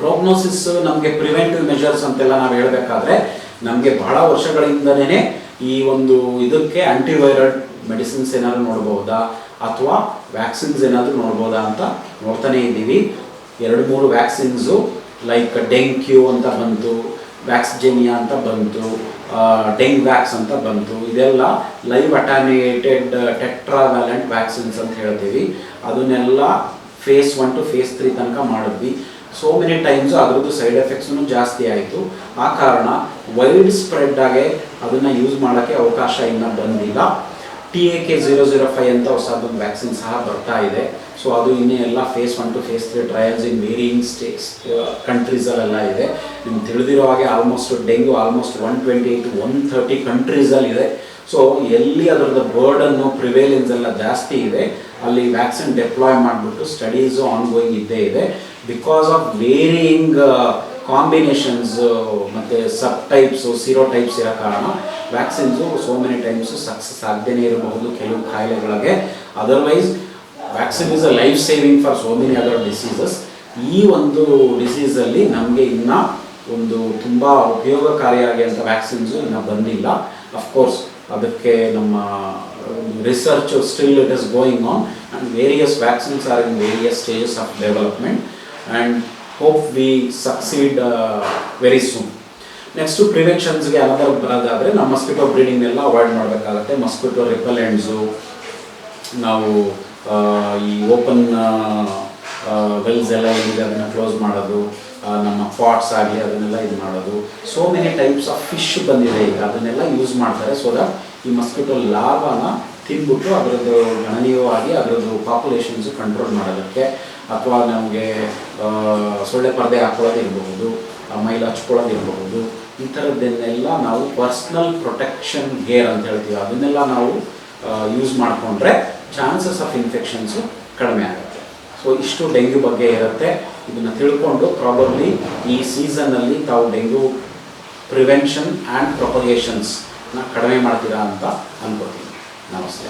Prognosis ನಮಗೆ preventive measures ಅಂತೆಲ್ಲ ನಾವು ಹೇಳಬೇಕಾದ್ರೆ, ನಮಗೆ ಬಹಳ ವರ್ಷಗಳಿಂದನೇ ಈ ಒಂದು ಇದಕ್ಕೆ ಆಂಟಿವೈರಲ್ ಮೆಡಿಸಿನ್ಸ್ ಏನಾದರೂ ನೋಡ್ಬೋದಾ? ಅಥವಾ ವ್ಯಾಕ್ಸಿನ್ಸ್ ಏನಾದರೂ ನೋಡ್ಬೋದಾ ಅಂತ ನೋಡ್ತಾನೆ ಇದ್ದೀವಿ. ಎರಡು ಮೂರು ವ್ಯಾಕ್ಸಿನ್ಸು ಲೈಕ್ ಡೆಂಗ್ಯೂ ಅಂತ ಬಂತು ವ್ಯಾಕ್ಸಿಜೆನಿಯಾ ಅಂತ ಬಂತು ಡೆಂಗ್ ವ್ಯಾಕ್ಸ್ ಅಂತ ಬಂತು, ಇದೆಲ್ಲ ಲೈವ್ ಅಟಾನಿಯೇಟೆಡ್ ಟೆಟ್ರಾವ್ಯಾಲೆಂಟ್ ವ್ಯಾಕ್ಸಿನ್ಸ್ ಅಂತ ಹೇಳ್ತೀವಿ. ಅದನ್ನೆಲ್ಲ phase one two phase three ತನಕ ಮಾಡಿದ್ವಿ. ಸೋ ಮೆನಿ ಟೈಮ್ಸ್ ಅದರದ್ದು ಸೈಡ್ ಎಫೆಕ್ಟ್ಸ್ನು ಜಾಸ್ತಿ ಆಯಿತು. ಆ ಕಾರಣ ವೈಡ್ ಸ್ಪ್ರೆಡ್ ಆಗಿ ಅದನ್ನು ಯೂಸ್ ಮಾಡೋಕ್ಕೆ ಅವಕಾಶ ಇನ್ನೂ ಬಂದಿಲ್ಲ. T A K zero zero five ಅಂತ ಹೊಸದೊಂದು ವ್ಯಾಕ್ಸಿನ್ ಸಹ ಬರ್ತಾ ಇದೆ. ಸೊ ಅದು ಇನ್ನೇ ಎಲ್ಲ phase one two phase three trials in varying states ಕಂಟ್ರೀಸಲ್ಲೆಲ್ಲ ಇದೆ. ನಿಮ್ಗೆ ತಿಳಿದಿರೋ ಹಾಗೆ almost dengue almost one twenty to one thirty ಕಂಟ್ರೀಸಲ್ಲಿ ಇದೆ. ಸೊ ಎಲ್ಲಿ ಅದರದ್ದು ಬರ್ಡನ್ನು ಪ್ರಿವೇಲೆನ್ಸ್ ಎಲ್ಲ ಜಾಸ್ತಿ ಇದೆ, ಅಲ್ಲಿ ವ್ಯಾಕ್ಸಿನ್ ಡೆಪ್ಲಾಯ್ ಮಾಡಿಬಿಟ್ಟು ಸ್ಟಡೀಸು ಆನ್ ಗೋಯಿಂಗ್ ಇದ್ದೇ ಇದೆ. ಬಿಕಾಸ್ ಆಫ್ ವೇರಿಯಿಂಗ್ ಕಾಂಬಿನೇಷನ್ಸ್ ಮತ್ತು ಸಬ್ ಟೈಪ್ಸು ಸಿರೋ ಟೈಪ್ಸ್ ಇರೋ ಕಾರಣ vaccines so many times success ಆಗದೇ ಇರಬಹುದು ಕೆಲವು ಕಾಯಿಲೆಗಳಿಗೆ. Otherwise vaccine is a life saving for so many other diseases ಈ ಒಂದು ಡಿಸೀಸಲ್ಲಿ ನಮಗೆ ಇನ್ನೂ ಒಂದು ತುಂಬ ಉಪಯೋಗಕಾರಿಯಾಗಿ ಅಂತ ವ್ಯಾಕ್ಸಿನ್ಸು ಇನ್ನೂ ಬಂದಿಲ್ಲ. ಅಫ್ಕೋರ್ಸ್ ಅದಕ್ಕೆ ನಮ್ಮ research still it is going on and various vaccines are in various stages of development and hope we succeed very soon next ಪ್ರಿವೆನ್ಷನ್ಸ್ಗೆ ಯಾವ್ದಾದ್ರು ಬರೋದಾದರೆ ನಾವು ಮಸ್ಕಿಟೋ ಬ್ರೀಡಿಂಗ್ನೆಲ್ಲ ಅವಾಯ್ಡ್ ಮಾಡಬೇಕಾಗತ್ತೆ. ಮಸ್ಕಿಟೋ ರಿಪಲೆಂಟ್ಸು ನಾವು ಈ ಓಪನ್ ವೆಲ್ಸ್ ಎಲ್ಲ ಏನಿದೆ ಅದನ್ನು ಕ್ಲೋಸ್ ಮಾಡೋದು ನಮ್ಮ ಪಾಟ್ಸ್ ಆಗಲಿ ಅದನ್ನೆಲ್ಲ ಇದು ಮಾಡೋದು. So many types of fish ಬಂದಿದೆ ಈಗ. ಅದನ್ನೆಲ್ಲ ಯೂಸ್ ಮಾಡ್ತಾರೆ. ಸೊ ದಟ್ ಈ ಮಸ್ಕಿಟೋ ಲಾಭನ ತಿಂದ್ಬಿಟ್ಟು ಅದರದ್ದು ಗಣನೀಯವಾಗಿ ಅದರದ್ದು ಪಾಪ್ಯುಲೇಷನ್ಸು ಕಂಟ್ರೋಲ್ ಮಾಡೋದಕ್ಕೆ ಅಥವಾ ನಮಗೆ ಸೊಳ್ಳೆ ಪರದೆ ಹಾಕೊಳ್ಳೋದಿರಬಹುದು ಮೈಲ್ ಹಚ್ಕೊಳ್ಳೋದಿರಬಹುದು ಈ ಥರದ್ದನ್ನೆಲ್ಲ ನಾವು ಪರ್ಸ್ನಲ್ ಪ್ರೊಟೆಕ್ಷನ್ ಗೇರ್ ಅಂತ ಹೇಳ್ತೀವಿ. ಅದನ್ನೆಲ್ಲ ನಾವು ಯೂಸ್ ಮಾಡಿಕೊಂಡ್ರೆ ಚಾನ್ಸಸ್ ಆಫ್ ಇನ್ಫೆಕ್ಷನ್ಸು ಕಡಿಮೆ ಆಗುತ್ತೆ. ಸೊ ಇಷ್ಟು ಡೆಂಗ್ಯೂ ಬಗ್ಗೆ ಇರುತ್ತೆ. ಇದನ್ನು ತಿಳ್ಕೊಂಡು ಪ್ರಾಬಬ್ಲಿ ಈ ಸೀಸನ್ನಲ್ಲಿ ತಾವು ಡೆಂಗ್ಯೂ ಪ್ರಿವೆನ್ಷನ್ ಆ್ಯಂಡ್ ಪ್ರೊಪಗೇಷನ್ಸ್ನ ಕಡಿಮೆ ಮಾಡ್ತೀರಾ ಅಂತ ಅನ್ಕೋತೀನಿ. ನಮಸ್ತೆ.